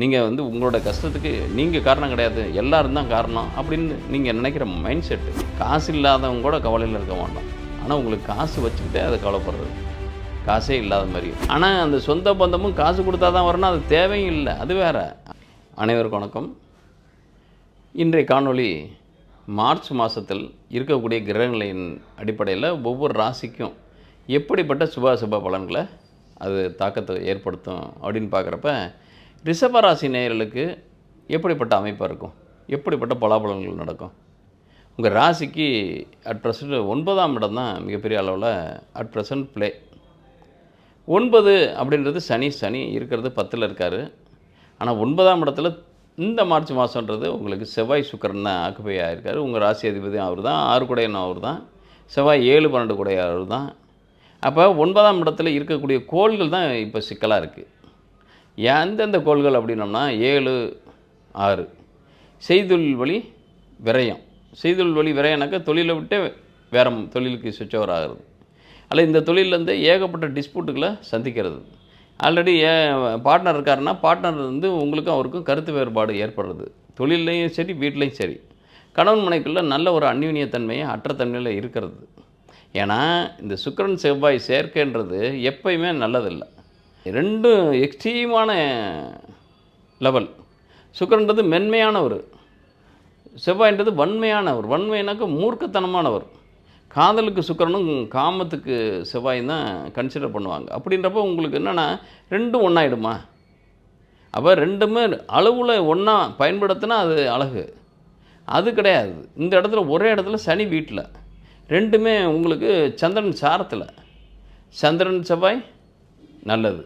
நீங்கள் வந்து உங்களோட கஷ்டத்துக்கு நீங்கள் காரணம் கிடையாது எல்லோரும் தான் காரணம் அப்படின்னு நீங்கள் நினைக்கிற மைண்ட் செட்டு காசு இல்லாதவங்க கூட கவலையில் இருக்க மாட்டோம். ஆனால் உங்களுக்கு காசு வச்சுக்கிட்டே அதை கவலைப்படுறது. காசே இல்லாத மாதிரி. ஆனால் அந்த சொந்த பந்தமும் காசு கொடுத்தா தான் வரணும் அது தேவையும் இல்லை. அது வேற. அனைவருக்கும் வணக்கம். இன்றைய காணொளி மார்ச் மாதத்தில் இருக்கக்கூடிய கிரகங்களின் அடிப்படையில் ஒவ்வொரு ராசிக்கும் எப்படிப்பட்ட சுப சுப பலன்களை அது தாக்கத்தை ஏற்படுத்தும் அப்படின்னு பார்க்குறப்ப ரிஷபராசி நேயர்களுக்கு எப்படிப்பட்ட அமைப்பாக இருக்கும்? எப்படிப்பட்ட பலாபலன்கள் நடக்கும்? உங்கள் ராசிக்கு அட் ப்ரெசன்ட் ஒன்பதாம் இடம் தான் மிகப்பெரிய அளவில் அட் ப்ரெசன்ட் ப்ளே ஒன்பது அப்படின்றது சனி சனி இருக்கிறது பத்தில் இருக்கார். ஆனால் ஒன்பதாம் இடத்துல இந்த மார்ச் மாதன்றது உங்களுக்கு செவ்வாய் சுக்கரன் தான் ஆக்குபை ஆகிருக்காரு உங்கள் ராசி அதிபதியும் அவர் தான் ஆறு குடையனும் அவர் தான் செவ்வாய் ஏழு பன்னெண்டு குடைய அவர் தான். அப்போ ஒன்பதாம் இடத்துல இருக்கக்கூடிய கோள்கள் தான் இப்போ சிக்கலாக இருக்குது எந்தெந்த கோள்கள் அப்படின்னோம்னா ஏழு ஆறு. செய்தொழில் வழி விரயம். செய்தொழில் வழி விரயம்னாக்கா தொழிலை விட்டே வேற தொழிலுக்கு சுவிட்ச் ஓவர் ஆகிறது அல்ல இந்த தொழிலேருந்து ஏகப்பட்ட டிஸ்பியூட்டுகளை சந்திக்கிறது. ஆல்ரெடி ஏ பார்ட்னர் இருக்காருன்னா பார்ட்னர் வந்து உங்களுக்கும் அவருக்கும் கருத்து வேறுபாடு ஏற்படுறது தொழிலையும் சரி வீட்லேயும் சரி. கணவன் முனைக்குள்ளே நல்ல ஒரு அந்யூன்யத்தன்மையை அற்றத்தன்மையில் இருக்கிறது. ஏன்னா இந்த சுக்கிரன் செவ்வாய் சேர்க்கைன்றது எப்பயுமே நல்லதில்லை. ரெண்டும் எக்ஸ்ட்ரீமான லெவல் சுக்கிரன்றது மென்மையானவர். செவ்வாயின்றது வன்மையானவர். வன்மைனாக்க மூர்க்கத்தனமானவர். காதலுக்கு சுக்கிரனும் காமத்துக்கு செவ்வாயும் தான் கன்சிடர் பண்ணுவாங்க. அப்படின்றப்போ உங்களுக்கு என்னென்னா ரெண்டும் ஒன்றாயிடுமா அப்போ ரெண்டுமே அளவில் ஒன்றா பயன்படுத்தினா அது அழகு. அது கிடையாது. இந்த இடத்துல ஒரே இடத்துல சனி வீட்டில். ரெண்டுமே உங்களுக்கு சந்திரன் சாரத்தில். சந்திரன் செவ்வாய் நல்லது.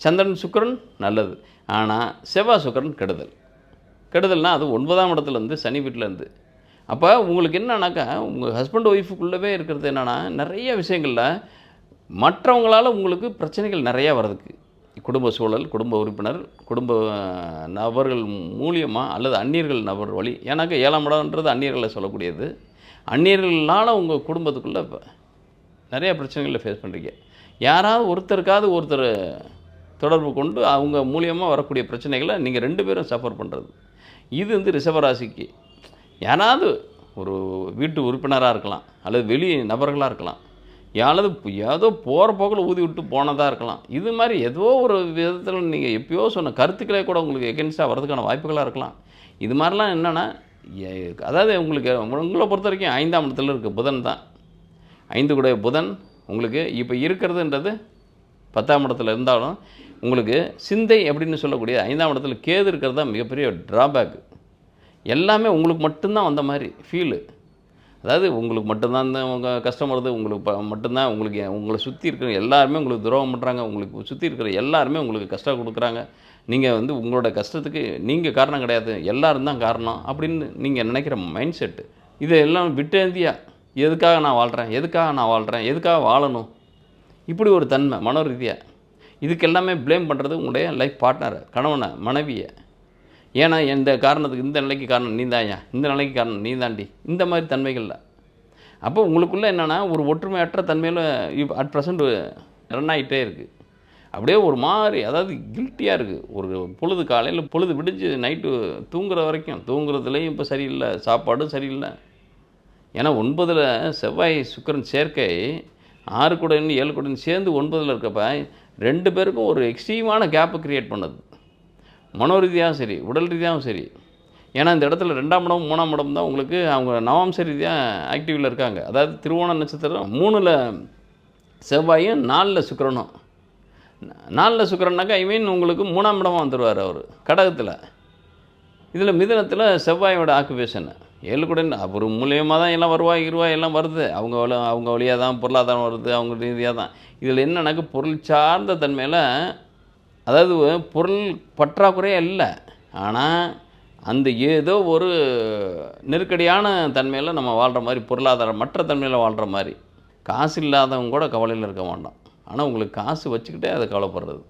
சந்திரன் சுக்கரன் நல்லது. ஆனால் செவ்வாய் சுக்கரன் கெடுதல். கெடுதல்னால் அது ஒன்பதாம் இடத்துலேருந்து சனி வீட்டிலேருந்து அப்போ உங்களுக்கு என்னன்னாக்கா உங்கள் ஹஸ்பண்ட் ஒய்ஃபுக்குள்ளவே இருக்கிறது என்னென்னா நிறைய விஷயங்களில் மற்றவங்களால் உங்களுக்கு பிரச்சனைகள் நிறையா வர்றதுக்கு. குடும்ப சூழல் குடும்ப உறுப்பினர் குடும்ப நபர்கள் மூலியமாக அல்லது அந்நியர்கள் நபர் வழி. ஏன்னாக்கா ஏழாம் இடம்ன்றது அந்நியர்களை சொல்லக்கூடியது. அந்நியர்களால் உங்கள் குடும்பத்துக்குள்ளே இப்போ நிறைய பிரச்சனைகளை ஃபேஸ் பண்ணுறீங்க யாராவது ஒருத்தருக்காவது ஒருத்தர் தொடர்பு கொண்டு அவங்க மூலியமாக வரக்கூடிய பிரச்சனைகளை நீங்கள் ரெண்டு பேரும் சஃபர் பண்ணுறது இது வந்து ரிஷபராசிக்கு. யாராவது ஒரு வீட்டு உறுப்பினராக இருக்கலாம் அல்லது வெளி நபர்களாக இருக்கலாம் யாராவது ஏதோ போகிற போக்கில் ஊதி விட்டு போனதாக இருக்கலாம். இது மாதிரி ஏதோ ஒரு விதத்தில் நீங்கள் எப்பயோ சொன்ன கருத்துக்களே கூட உங்களுக்கு எகென்ஸ்டாக வரதுக்கான வாய்ப்புகளாக இருக்கலாம். இது மாதிரிலாம் என்னென்னா அதாவது உங்களுக்கு உங்களை பொறுத்த வரைக்கும் ஐந்தாம் இடத்துல இருக்குது புதன் தான். ஐந்து கூட புதன் உங்களுக்கு இப்போ இருக்கிறதுன்றது பத்தாம் இடத்துல இருந்தாலும் உங்களுக்கு சிந்தை அப்படின்னு சொல்லக்கூடிய ஐந்தாம் இடத்துல கேது இருக்கிறது தான் மிகப்பெரிய ட்ராபேக் எல்லாமே உங்களுக்கு மட்டும்தான் வந்த மாதிரி ஃபீலு அதாவது உங்களுக்கு மட்டும்தான் உங்கள் கஷ்டம் வருது உங்களுக்கு ப- மட்டும்தான் உங்களுக்கு உங்களை சுற்றி இருக்கிற எல்லாருமே உங்களுக்கு துரோகம் பண்ணுறாங்க உங்களுக்கு சுற்றி இருக்கிற எல்லாருமே உங்களுக்கு கஷ்டம் கொடுக்குறாங்க. நீங்கள் வந்து உங்களோட கஷ்டத்துக்கு நீங்கள் காரணம் கிடையாது எல்லோரும் தான் காரணம் அப்படின்னு நீங்கள் நினைக்கிற மைண்ட் செட்டு இதை எல்லாம் விட்டேந்தியா எதுக்காக நான் வாழ்கிறேன் எதுக்காக நான் வாழ்கிறேன் எதுக்காக வாழணும்? இப்படி ஒரு தன்மை மன ரீதியாக இதுக்கு எல்லாமே ப்ளேம் பண்ணுறது உங்களுடைய லைஃப் பார்ட்னரை கணவனை மனைவியை. ஏன்னா இந்த காரணத்துக்கு இந்த நிலைக்கு காரணம் நீ தாயா இந்த நிலைக்கு காரணம் நீ தாண்டி இந்த மாதிரி தன்மைகளில். அப்போ உங்களுக்குள்ளே என்னென்னா ஒரு ஒற்றுமையற்ற தன்மையில் இப் அட் ப்ரெசண்ட் ரன் ஆகிட்டே இருக்குது அப்படியே ஒரு மாதிரி அதாவது கில்ட்டியாக இருக்குது ஒரு பொழுது காலையில் பொழுது விடிஞ்சு நைட்டு தூங்குற வரைக்கும் தூங்குறதுலேயும் இப்போ சரியில்லை சாப்பாடும் சரியில்லை. ஏன்னா ஒன்பதில் செவ்வாய் சுக்கிரன் சேர்க்கை ஆறு கூடன்னு ஏழு கூடன் சேர்ந்து ஒன்பதில் இருக்கப்ப ரெண்டு பேருக்கும் ஒரு எக்ஸ்ட்ரீமான கேப்பை க்ரியேட் பண்ணுது. மனோ ரீதியாகவும் சரி உடல் ரீதியாகவும் சரி. ஏன்னா இந்த இடத்துல ரெண்டாம் இடம் மூணாம் இடம் தான் உங்களுக்கு அவங்க நவாம்ச ரீதியாக ஆக்டிவில் இருக்காங்க. அதாவது திருவோண நட்சத்திரம் மூணில் செவ்வாயும் நாலில் சுக்கிரனும். நாலில் சுக்கிரன்னாக்கா ஐ மீன் உங்களுக்கு மூணாம் இடமாக வந்துடுவார் அவர் கடகத்தில். இதில் மிதனத்தில் செவ்வாயோட ஆக்குபேஷன் ஏழு கூட அவர் மூலியமாக தான் எல்லாம் வருவாய் இருவாய் எல்லாம் வருது. அவங்க அவங்க வழியாக தான் பொருளாதாரம் வருது அவங்க ரீதியாக தான் இதில் என்னன்னாக்க பொருள் சார்ந்த தன்மையில் அதாவது பொருள் பற்றாக்குறையே இல்லை ஆனால் அந்த ஏதோ ஒரு நெருக்கடியான தன்மையில் நம்ம வாழ்கிற மாதிரி பொருளாதாரம் மற்ற தன்மையில் வாழ்கிற மாதிரி. காசு இல்லாதவங்க கூட கவலையில் இருக்க மாட்டோம். ஆனால் உங்களுக்கு காசு வச்சுக்கிட்டே அதை கவலைப்படுறது.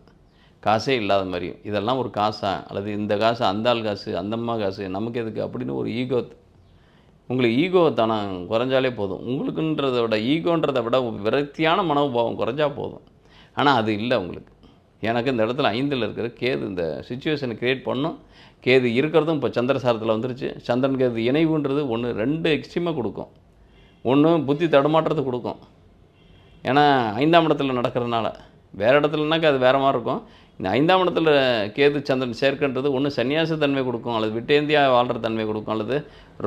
காசே இல்லாத மாதிரியும். இதெல்லாம் ஒரு காசா? அல்லது இந்த காசு அந்த ஆள் காசு அந்தம்மா காசு நமக்கு எதுக்கு? அப்படின்னு ஒரு ஈகோ உங்களுக்கு ஈகோ தனம் குறைஞ்சாலே போதும். உங்களுக்குன்றதை விட ஈகோன்றதை விட விரக்தியான மனோபாவம் குறைஞ்சா போதும். ஆனால் அது இல்லை உங்களுக்கு. எனக்கு இந்த இடத்துல ஐந்தில் இருக்கிற கேது இந்த சுச்சுவேஷனை க்ரியேட் பண்ணும். கேது இருக்கிறதும் இப்போ சந்திரசாரத்தில் வந்துருச்சு. சந்திரன் கேது இணைவுன்றது ஒன்று ரெண்டு எக்ஸ்ட்ரீமாக கொடுக்கும். ஒன்று புத்தி தடுமாற்றத்தை கொடுக்கும். ஏன்னா ஐந்தாம் இடத்துல நடக்கிறதுனால. வேறு இடத்துலனாக்கா அது வேறு மாதிரி இருக்கும். இந்த ஐந்தாம் இடத்துல கேது சந்திரன் சேர்க்கின்றது ஒன்று சன்னியாச தன்மை கொடுக்கும் அல்லது விட்டேந்தியா வாழ்கிற தன்மை கொடுக்கும் அல்லது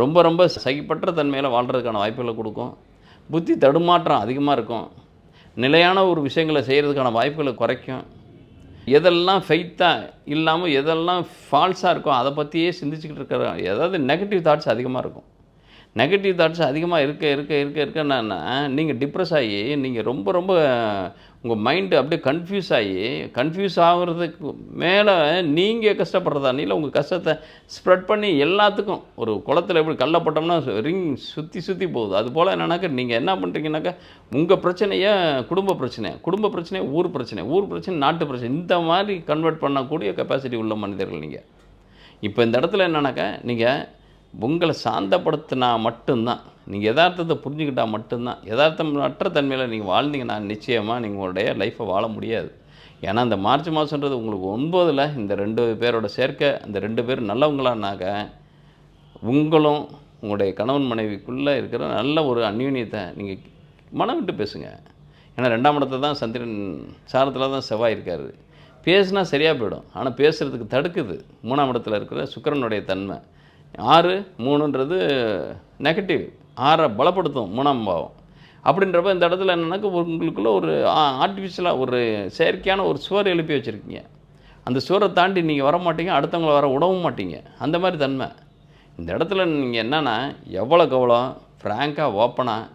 ரொம்ப ரொம்ப சகிப்பற்ற தன்மையில் வாழ்கிறதுக்கான வாய்ப்புகளை கொடுக்கும். புத்தி தடுமாற்றம் அதிகமாக இருக்கும். நிலையான ஒரு விஷயங்களை செய்கிறதுக்கான வாய்ப்புகளை குறைக்கும். எதெல்லாம் ஃபெய்த்தாக இல்லாமல் எதெல்லாம் ஃபால்ஸாக இருக்கோ அதை பற்றியே சிந்திச்சுக்கிட்டு இருக்கிற ஏதாவது நெகட்டிவ் தாட்ஸ் அதிகமாக இருக்கும். நெகட்டிவ் தாட்ஸ் அதிகமாக இருக்க இருக்க இருக்க இருக்க நீங்கள் டிப்ரெஸ் ஆகி நீங்கள் ரொம்ப ரொம்ப உங்கள் மைண்டு அப்படியே கன்ஃபியூஸ் ஆகி கன்ஃபியூஸ் ஆகுறதுக்கு மேலே நீங்கள் கஷ்டப்படுறதா? இல்லை உங்கள் கஷ்டத்தை ஸ்ப்ரெட் பண்ணி எல்லாத்துக்கும் ஒரு குளத்துல எப்படி கல்ல ரிங் சுற்றி சுற்றி போகுது. அது போல் என்னன்னாக்கா நீங்கள் என்ன பண்ணுறீங்கன்னாக்கா உங்கள் பிரச்சனையை குடும்ப பிரச்சனை குடும்ப பிரச்சனை ஊர் பிரச்சனை ஊர் பிரச்சனை நாட்டு பிரச்சனை இந்த மாதிரி கன்வெர்ட் பண்ணக்கூடிய கெப்பாசிட்டி உள்ள மனிதர்கள் நீங்கள் இப்போ இந்த இடத்துல என்னன்னாக்கா நீங்கள் உங்களை சாந்தப்படுத்தினா மட்டும்தான். நீங்கள் யதார்த்தத்தை புரிஞ்சுக்கிட்டால் மட்டும்தான். யதார்த்தமற்ற தன்மையில் நீங்கள் வாழ்ந்தீங்கன்னா நிச்சயமாக நீங்கள் உங்களுடைய லைஃப்பை வாழ முடியாது. ஏன்னா இந்த மார்ச் மாதன்றது உங்களுக்கு ஒன்பதில் இந்த ரெண்டு பேரோட சேர்க்கை அந்த ரெண்டு பேர் நல்லவங்களானாக்க உங்களும் உங்களுடைய கணவன் மனைவிக்குள்ளே இருக்கிற நல்ல ஒரு அந்யூன்யத்தை நீங்கள் மனம் விட்டு பேசுங்க. ஏன்னா ரெண்டாம் இடத்துல தான் சந்திரன் சாரத்தில் தான் செவ்வாய் இருக்கார். பேசுனா சரியாக போயிடும். ஆனால் பேசுகிறதுக்கு தடுக்குது. மூணாம் இடத்துல இருக்கிற சுக்கிரனுடைய தன்மை. ஆறு மூணுன்றது நெகட்டிவ் ஆறை பலப்படுத்தும் மூணாம் பாவம். அப்படின்றப்ப இந்த இடத்துல என்னன்னாக்கா உங்களுக்குள்ள ஒரு ஆர்டிஃபிஷியலாக ஒரு செயற்கையான ஒரு சுவர் எழுப்பி வச்சுருக்கீங்க. அந்த சுவரை தாண்டி நீங்கள் வர மாட்டீங்க அடுத்தவங்களை வர விடவும் மாட்டீங்க. அந்த மாதிரி தன்மை. இந்த இடத்துல நீங்கள் என்னென்னா எவ்வளோக்கு எவ்வளோ ஃப்ராங்காக ஓப்பனாக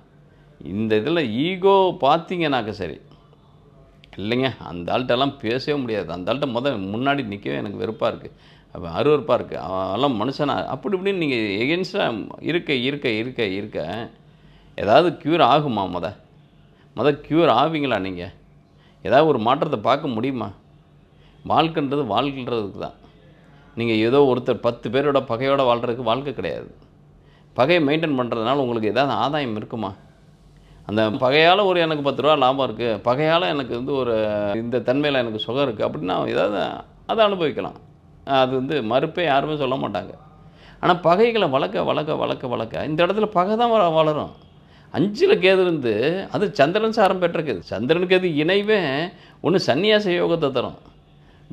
இந்த இதில் ஈகோ பார்த்தீங்கன்னாக்க சரி. இல்லைங்க அந்த ஆள்கிட்டலாம் பேசவே முடியாது. அந்த ஆள்கிட்ட முதல் முன்னாடி நிற்கவே எனக்கு வெறுப்பாக இருக்குது அப்போ அருவறுப்பாக இருக்குது அவெல்லாம் மனுஷனா அப்படி இப்படின்னு நீங்கள் எகென்ஸ்டாக இருக்க இருக்க இருக்க இருக்க ஏதாவது க்யூர் ஆகுமா முத? முத க்யூர் ஆவீங்களா நீங்கள் ஏதாவது ஒரு மாற்றத்தை பார்க்க முடியுமா? வாழ்க்கைன்றது வாழ்க்கைன்றதுக்கு தான். நீங்கள் ஏதோ ஒருத்தர் பத்து பேரோட பகையோட வாழ்கிறதுக்கு வாழ்க்கை கிடையாது. பகையை மெயின்டைன் பண்ணுறதுனால உங்களுக்கு ஏதாவது ஆதாயம் இருக்குமா? அந்த பகையால் ஒரு எனக்கு பத்து ரூபா லாபம் இருக்குது பகையால் எனக்கு வந்து ஒரு இந்த தன்மையில் எனக்கு சுகம் இருக்குது அப்படின்னா ஏதாவது அதை அனுபவிக்கலாம். அது வந்து மறுப்பே யாருமே சொல்ல மாட்டாங்க. ஆனால் பகைகளை வளர்க்க வளர்க்க வளர்க்க வளர்க்க இந்த இடத்துல பகை தான் வளரும். அஞ்சில் கேது இருந்து அது சந்திரன் சாரம் பெற்றிருக்குது. சந்திரனுக்கு அது இணைவே ஒன்று சன்னியாச யோகத்தை தரும்.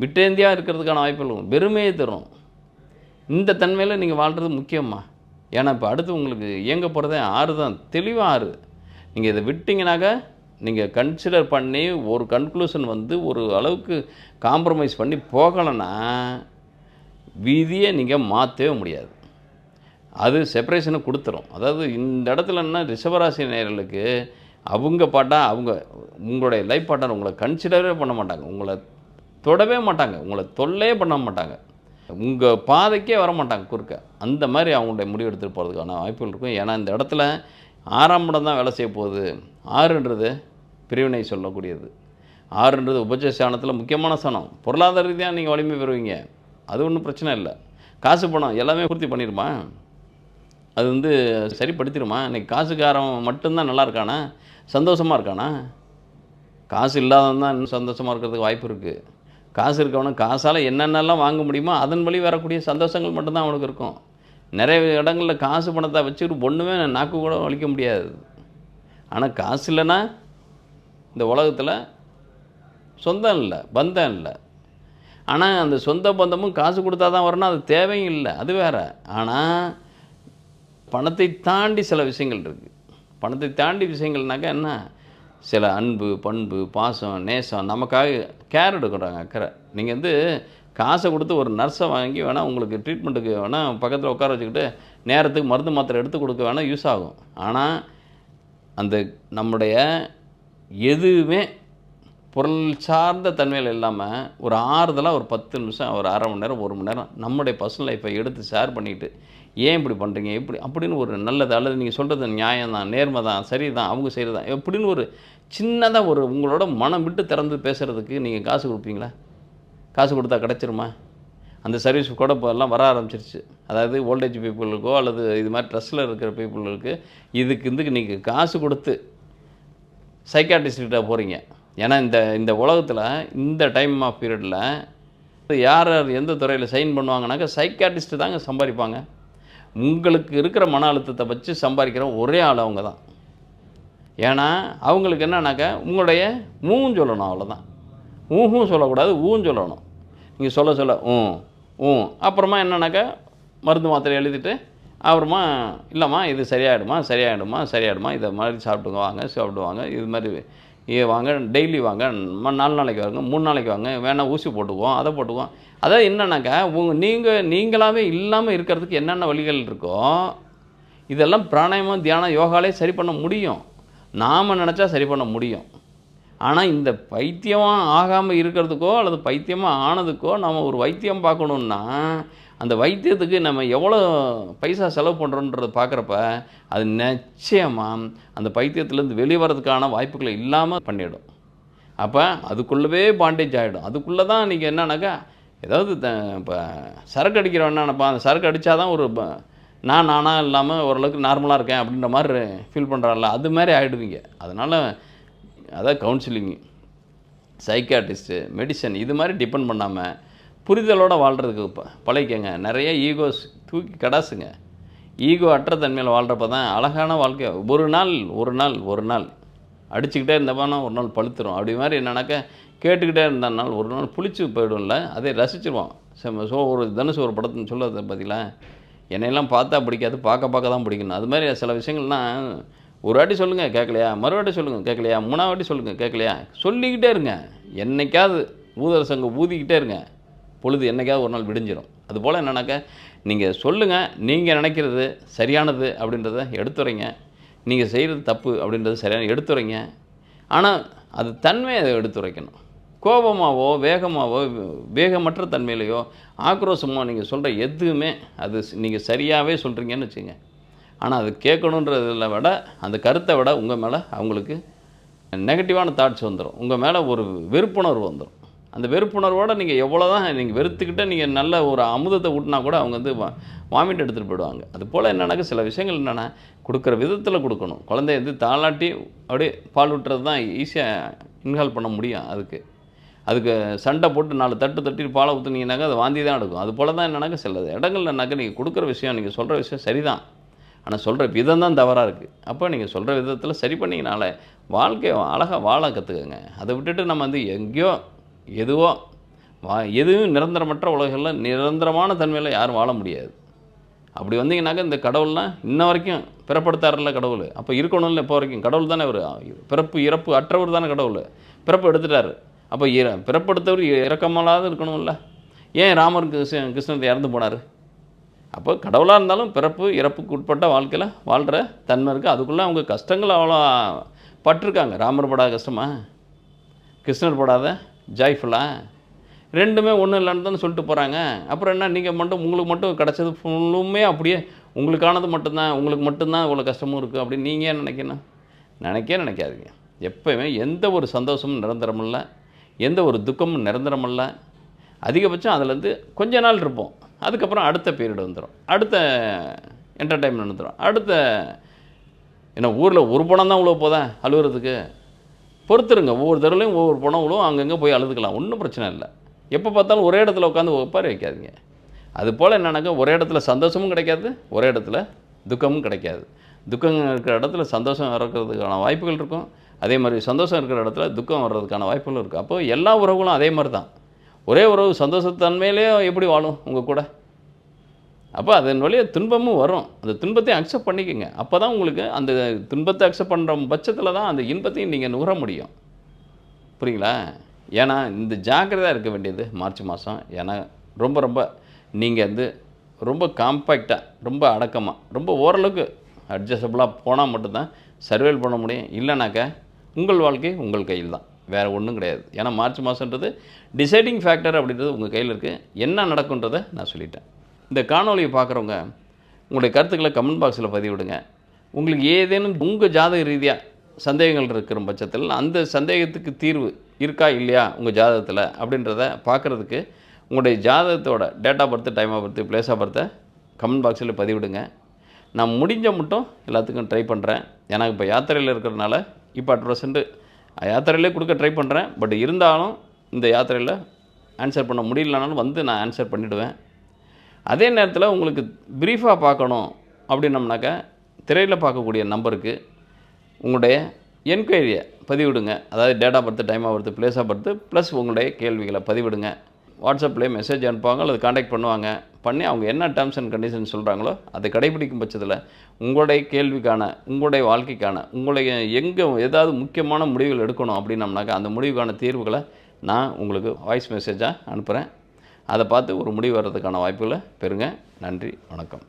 விட்டேந்தியாக இருக்கிறதுக்கான வாய்ப்புகள் வெறுமையை தரும். இந்த தன்மையில் நீங்கள் வாழ்கிறது முக்கியமாக ஏன்னா இப்போ அடுத்து உங்களுக்கு இயங்க போகிறதே ஆறு தான். தெளிவாக ஆறு. நீங்கள் இதை விட்டிங்கனாக்கா நீங்கள் கன்சிடர் பண்ணி ஒரு கன்க்ளூஷன் வந்து ஒரு அளவுக்கு காம்ப்ரமைஸ் பண்ணி போகலைன்னா விதியை நீங்கள் மாற்றவே முடியாது. அது செப்பரேஷனை கொடுத்துரும். அதாவது இந்த இடத்துல என்ன ரிஷபராசி நேர்களுக்கு அவங்க பாட்டா அவங்க உங்களுடைய லைஃப் பார்ட்னர் உங்களை கன்சிடரே பண்ண மாட்டாங்க. உங்களை தொடவே மாட்டாங்க. உங்களை தொல்லையே பண்ண மாட்டாங்க. உங்கள் பாதைக்கே வர மாட்டாங்க குறுக்க. அந்த மாதிரி அவங்களுடைய முடிவு எடுத்துகிட்டு போகிறதுக்கான வாய்ப்புகள் இருக்கும். ஏன்னா இந்த இடத்துல ஆறாம் இடம் தான் வேலை செய்ய போகுது. ஆறுன்றது பிரிவினை சொல்லக்கூடியது. ஆறுன்றது உபஜ ஸ்தானத்தில் முக்கியமான சனம் பொருளாதார ரீதியாக நீங்கள் வலிமை பெறுவீங்க. அது ஒன்றும் பிரச்சனை இல்லை. காசு பணம் எல்லாமே பூர்த்தி பண்ணிடுமா அது வந்து சரிப்படுத்திடுமா இன்னைக்கு காசுக்காரன் மட்டும்தான் நல்லா இருக்கானா? சந்தோஷமாக இருக்கானா? காசு இல்லாதவன் தான் இன்னும் சந்தோஷமாக இருக்கிறதுக்கு வாய்ப்பு இருக்குது காசு இருக்கவனும் காசால் என்னென்னலாம் வாங்க முடியுமோ அதன் வழி வரக்கூடிய சந்தோஷங்கள் மட்டும்தான் அவனுக்கு இருக்கும். நிறைய இடங்களில் காசு பணத்தை வச்சுக்கிட்டு ஒன்றுமே நாக்கு கூட வலிக்க முடியாது. ஆனால் காசு இல்லைன்னா இந்த உலகத்தில் சொந்தம் இல்லை பந்தம் இல்லை. ஆனால் அந்த சொந்த பந்தமும் காசு கொடுத்தா தான் வரணும் அது தேவையும் இல்லை. அது வேற. ஆனால் பணத்தை தாண்டி சில விஷயங்கள் இருக்குது பணத்தை தாண்டி விஷயங்கள்னாக்கா என்ன? சில அன்பு பண்பு பாசம் நேசம் நமக்காக கேர் எடுக்கிறாங்க அக்கறை. நீங்கள் வந்து காசை கொடுத்து ஒரு நர்ஸை வாங்கி வேணால் உங்களுக்கு ட்ரீட்மெண்ட்டுக்கு வேணால் பக்கத்தில் உட்கார வச்சுக்கிட்டு நேரத்துக்கு மருந்து மாத்திரை எடுத்து கொடுக்க வேணால் யூஸ் ஆகும். ஆனால் அந்த நம்முடைய எதுவுமே பொருள் சார்ந்த தன்மையில் இல்லாமல் ஒரு ஆறுதலாக ஒரு பத்து நிமிஷம் ஒரு அரை மணி நேரம் ஒரு மணி நேரம் நம்முடைய பர்சனல் லைஃப்பை எடுத்து ஷேர் பண்ணிக்கிட்டு ஏன் இப்படி பண்ணுறீங்க இப்படி அப்படின்னு ஒரு நல்லது அல்லது நீங்கள் சொல்கிறது நியாயம் தான் நேர்மை தான் சரி தான் அவங்க செய்கிறது தான் எப்படின்னு ஒரு சின்னதாக ஒரு உங்களோட மனம் விட்டு திறந்து பேசுகிறதுக்கு நீங்கள் காசு கொடுப்பீங்களா? காசு கொடுத்தா கிடச்சிருமா? அந்த சர்வீஸ் கூட இப்போ எல்லாம் வர ஆரம்பிச்சிருச்சு. அதாவது ஓல்டேஜ் பீப்புளுக்கோ அல்லது இது மாதிரி ட்ரெஸ்ஸில் இருக்கிற பீப்புளுக்கு இதுக்கு இதுக்கு நீங்கள் காசு கொடுத்து சைக்காட்டிஸ்ட்கிட்ட போகிறீங்க ஏன்னா இந்த இந்த உலகத்தில் இந்த டைம் ஆஃப் பீரியடில் யார் யார் எந்த துறையில் சைன் பண்ணுவாங்கனாக்கா சைக்காட்டிஸ்ட்டு தாங்க சம்பாதிப்பாங்க. உங்களுக்கு இருக்கிற மன அழுத்தத்தை வச்சு சம்பாதிக்கிற ஒரே ஆள் அவங்க தான். ஏன்னா அவங்களுக்கு என்னன்னாக்கா உங்களுடைய மூவும் சொல்லணும் அவ்வளோதான் ஊஹும் சொல்லக்கூடாது ஊவும் சொல்லணும். நீங்கள் சொல்ல சொல்ல ஊ ஊ அப்புறமா என்னன்னாக்கா மருந்து மாத்திரை எழுதிட்டு அப்புறமா இல்லைம்மா இது சரியாயிடுமா சரியாயிடுமா சரியாயிடுமா இதை மாதிரி சாப்பிட்டுங்க வாங்க சாப்பிடுவாங்க இது மாதிரி ஏ வாங்க டெய்லி வாங்க நாலு நாளைக்கு வாங்க மூணு நாளைக்கு வாங்க வேணால் ஊசி போட்டுக்குவோம் அதை போட்டுக்குவோம். அதாவது என்னன்னாக்கா உங்கள் நீங்கள் நீங்களாகவே இல்லாமல் இருக்கிறதுக்கு என்னென்ன வழிகள் இருக்கோ இதெல்லாம் பிராணாயாமம் தியானம் யோகாலே சரி பண்ண முடியும். நாம் நினச்சா சரி பண்ண முடியும். ஆனால் இந்த பைத்தியமாக ஆகாமல் இருக்கிறதுக்கோ அல்லது பைத்தியமாக ஆனதுக்கோ நம்ம ஒரு வைத்தியம் பார்க்கணுன்னா அந்த வைத்தியத்துக்கு நம்ம எவ்வளோ பைசா செலவு பண்ணுறோன்றதை பார்க்குறப்ப அது நிச்சயமாக அந்த பைத்தியத்துலேருந்து வெளியே வரதுக்கான வாய்ப்புகளை இல்லாமல் பண்ணிடும். அப்போ அதுக்குள்ளவே பாண்டேஜ் ஆகிடும் அதுக்குள்ளே தான் நீங்கள் என்னன்னாக்கா ஏதாவது த இப்போ சரக்கு அடிக்கிறவன் என்ன அந்த சரக்கு அடித்தா தான் ஒரு நான் நானாக இல்லாமல் ஓரளவுக்கு நார்மலாக இருக்கேன் அப்படின்ற மாதிரி ஃபீல் பண்ணுறான்ல அது மாதிரி ஆகிடுவீங்க அதனால் அதான் கவுன்சிலிங் சைக்காட்டிஸ்ட்டு மெடிசன் இது மாதிரி டிபெண்ட் பண்ணாமல் புரிதலோடு வாழ்கிறதுக்கு இப்போ. பழைக்கங்க நிறைய ஈகோஸ் தூக்கி கடாசுங்க. ஈகோ அற்ற தன்மையில் வாழ்கிறப்ப தான் அழகான வாழ்க்கை ஒரு நாள் ஒரு நாள் ஒரு நாள். அடிச்சுக்கிட்டே இருந்தப்பானா ஒரு நாள் பழுத்துரும். அப்படி மாதிரி என்னன்னாக்கா கேட்டுக்கிட்டே இருந்தனால ஒரு நாள் புளிச்சு போயிடும்ல. அதை ரசிச்சிருவான் செம்ம சோ ஒரு தனுஷ் ஒரு படத்துன்னு சொல்லுறது பார்த்தீங்களா என்னையெல்லாம் பார்த்தா பிடிக்காது பார்க்க பார்க்க தான் பிடிக்கணும். அது மாதிரி சில விஷயங்கள்லாம் ஒரு வாட்டி சொல்லுங்கள் கேட்கலையா? மறுவாட்டி சொல்லுங்கள் கேட்கலையா? மூணாவாட்டி சொல்லுங்கள் கேட்கலையா? சொல்லிக்கிட்டே இருங்க. என்னைக்காவது ஊதல் சங்கம் ஊதிக்கிட்டே இருங்க. பொழுது என்னைக்காவது ஒரு நாள் விடிஞ்சிடும் அதுபோல் என்னென்னாக்கா நீங்கள் சொல்லுங்கள் நீங்கள் நினைக்கிறது சரியானது அப்படின்றத எடுத்துறீங்க நீங்கள் செய்கிறது தப்பு அப்படின்றது சரியான எடுத்துறீங்க ஆனால் அது தன்மையை அதை எடுத்துரைக்கணும். கோபமாகவோ வேகமாகவோ வேகமற்ற தன்மையிலையோ ஆக்ரோஷமோ நீங்கள் சொல்கிற எதுவுமே அது நீங்கள் சரியாகவே சொல்கிறீங்கன்னு வச்சுங்க ஆனால் அது கேட்கணுன்றதில் விட அந்த கருத்தை விட உங்கள் மேலே அவங்களுக்கு நெகட்டிவான தாட்ஸ் வந்துடும் உங்கள் மேலே ஒரு வெறுப்புணர்வு வந்துடும் அந்த வெறுப்புணர்வோடு நீங்கள் எவ்வளோ தான் நீங்கள் வெறுத்துக்கிட்டே நீங்கள் நல்ல ஒரு அமுதத்தை ஊட்டினா கூட அவங்க வந்து வாமிட் எடுத்துகிட்டு போயிடுவாங்க. அது போல் என்னன்னாக்க சில விஷயங்கள் என்னென்னா கொடுக்குற விதத்தில் கொடுக்கணும். குழந்தைய வந்து தாளாட்டி அப்படியே பால் விட்டுறது தான் ஈஸியாக இன்ஹால் பண்ண முடியும் அதுக்கு. அதுக்கு சண்டை போட்டு நாலு தட்டு தட்டி பாலை ஊற்றுனீங்கன்னாக்கா அது வாந்தி தான் எடுக்கும். அது போல் தான் என்னன்னாக்கா சில இடங்கள்னாக்கா நீங்கள் கொடுக்குற விஷயம் நீங்கள் சொல்கிற விஷயம் சரிதான். ஆனால் சொல்கிற விதம் தான் தவறாக இருக்குது அப்போ நீங்கள் சொல்கிற விதத்தில் சரி பண்ணிங்கனால வாழ்க்கையை அழகாக வாழ கற்றுக்கங்க அதை விட்டுட்டு நம்ம வந்து எங்கேயோ எதுவோ வா எதுவும் நிரந்தரமற்ற உலகில் நிரந்தரமான தன்மையில் யாரும் வாழ முடியாது. அப்படி வந்தீங்கன்னாக்கா இந்த கடவுள்லாம் இன்ன வரைக்கும் பிறப்படுத்தாரில்ல கடவுள். அப்போ இருக்கணும்ல இப்போ வரைக்கும். கடவுள் தானே அவர் பிறப்பு இறப்பு அற்றவர் தானே கடவுள். பிறப்பு எடுத்துட்டார். அப்போ இற பிறப்படுத்தவர் இறக்கமல்லாத இருக்கணும்ல. ஏன் ராமர் கிருஷ்ணத்தை இறந்து போனார்? அப்போ கடவுளாக இருந்தாலும் பிறப்பு இறப்புக்கு உட்பட்ட வாழ்க்கையில் வாழ்கிற தன்மை இருக்குது. அதுக்குள்ளே அவங்க கஷ்டங்கள் அவ்வளோ பட்டிருக்காங்க. ராமர் படாத கஷ்டமா? கிருஷ்ணர் படாத ஜாய்ஃபுல்லா ரெண்டுமே ஒன்றும் இல்லைன்னு தான் சொல்லிட்டு போகிறாங்க அப்புறம் என்ன நீங்கள் மட்டும் உங்களுக்கு மட்டும் கிடச்சது ஃபுல்லுமே அப்படியே உங்களுக்கானது மட்டும்தான் உங்களுக்கு மட்டும்தான் இவ்வளோ கஷ்டமும் இருக்குது அப்படின்னு நீங்கள் ஏன் நினைக்கணும்? நினைக்கவே நினைக்காதீங்க. எப்போயுமே எந்த ஒரு சந்தோஷமும் நிரந்தரமில்ல எந்த ஒரு துக்கமும் நிரந்தரமில்ல அதிகபட்சம் அதுலேருந்து கொஞ்ச நாள் இருப்போம். அதுக்கப்புறம் அடுத்த பீரியட் வந்துடும் அடுத்த என்டர்டைன்மெண்ட் வந்துடும் அடுத்த என்ன ஊரில் ஒரு பணம் தான் இவ்வளோ போதா அழுகுறதுக்கு பொறுத்துருங்க. ஒவ்வொரு தடவையும் ஒவ்வொரு பணம் அங்கங்கே போய் அழுதுக்கலாம். ஒன்றும் பிரச்சனை இல்லை. எப்போ பார்த்தாலும் ஒரே இடத்துல உட்காந்து உட்பாரி வைக்காதீங்க. அது போல் என்னன்னாக்கா ஒரே இடத்துல சந்தோஷமும் கிடைக்காது ஒரே இடத்துல துக்கமும் கிடைக்காது. துக்கம் இருக்கிற இடத்துல சந்தோஷம் இருக்கிறதுக்கான வாய்ப்புகள் இருக்கும். அதே மாதிரி சந்தோஷம் இருக்கிற இடத்துல துக்கம் வர்றதுக்கான வாய்ப்புகளும் இருக்குது அப்போ எல்லா உறவுகளும் அதே மாதிரி தான். ஒரே உறவு சந்தோஷத்தன்மையிலே எப்படி வாழும்? உங்கள் கூட? அப்போ அதன் வழியாக துன்பமும் வரும். அந்த துன்பத்தையும் அக்செப்ட் பண்ணிக்கோங்க. அப்போ தான் உங்களுக்கு அந்த துன்பத்தை அக்செப்ட் பண்ணுற பட்சத்தில் தான் அந்த இன்பத்தையும் நீங்கள் நுகர முடியும். புரியுங்களா? ஏன்னா இந்த ஜாக்கிரதையாக இருக்க வேண்டியது மார்ச் மாதம் ஏன்னா ரொம்ப ரொம்ப நீங்கள் வந்து ரொம்ப காம்பேக்டாக ரொம்ப அடக்கமாக ரொம்ப ஓரளவுக்கு அட்ஜஸ்டபுளாக போனால் மட்டும்தான் சர்வேல் பண்ண முடியும். இல்லைனாக்கா உங்கள் வாழ்க்கை உங்கள் கையில் தான் வேறு ஒன்றும் கிடையாது. ஏன்னா மார்ச் மாதன்றது டிசைடிங் ஃபேக்டர் அப்படின்றது உங்கள் கையில் இருக்குது என்ன நடக்குன்றதை நான் சொல்லிட்டேன். இந்த காணொலியை பார்க்குறவங்க உங்களுடைய கருத்துக்களை கமெண்ட் பாக்ஸில் பதிவிடுங்க. உங்களுக்கு ஏதேனும் உங்கள் ஜாதக ரீதியாக சந்தேகங்கள் இருக்கிற பட்சத்தில் அந்த சந்தேகத்துக்கு தீர்வு இருக்கா இல்லையா உங்கள் ஜாதகத்தில் அப்படின்றத பார்க்குறதுக்கு உங்களுடைய ஜாதகத்தோட date of birth time of birth place of பர்த்தை comment பாக்ஸில் பதிவிடுங்க. நான் முடிஞ்ச மட்டும் எல்லாத்துக்கும் ட்ரை பண்ணுறேன் ஏன்னா இப்போ யாத்திரையில் இருக்கிறதுனால இப்போ அட் ப்ரெசண்ட்டு யாத்திரையிலே கொடுக்க ட்ரை பண்ணுறேன் பட் இருந்தாலும் இந்த யாத்திரையில் ஆன்சர் பண்ண முடியலனாலும் வந்து நான் ஆன்சர் பண்ணிவிடுவேன் அதே நேரத்தில் உங்களுக்கு ப்ரீஃபாக பார்க்கணும் அப்படின்னம்னாக்கா திரையில் பார்க்கக்கூடிய நம்பருக்கு உங்களுடைய என்கொயரியை பதிவிடுங்க. அதாவது date of birth time of birth place of plus உங்களுடைய கேள்விகளை பதிவிடுங்க. வாட்ஸ்அப்லேயே மெசேஜ் அனுப்புவாங்க அல்லது காண்டாக்ட் பண்ணுவாங்க. பண்ணி அவங்க என்ன டேர்ம்ஸ் அண்ட் கண்டிஷன் சொல்கிறாங்களோ அதை கடைபிடிக்கும் பட்சத்தில் உங்களுடைய கேள்விக்கான உங்களுடைய வாழ்க்கைக்கான உங்களுடைய எங்கே ஏதாவது முக்கியமான முடிவுகள் எடுக்கணும் அப்படின்னம்னாக்கா அந்த முடிவுக்கான தீர்வுகளை நான் உங்களுக்கு வாய்ஸ் மெசேஜாக அனுப்புகிறேன் அதை பார்த்து ஒரு முடிவு வர்றதுக்கான வாய்ப்புகளை பெறுங்க. நன்றி வணக்கம்.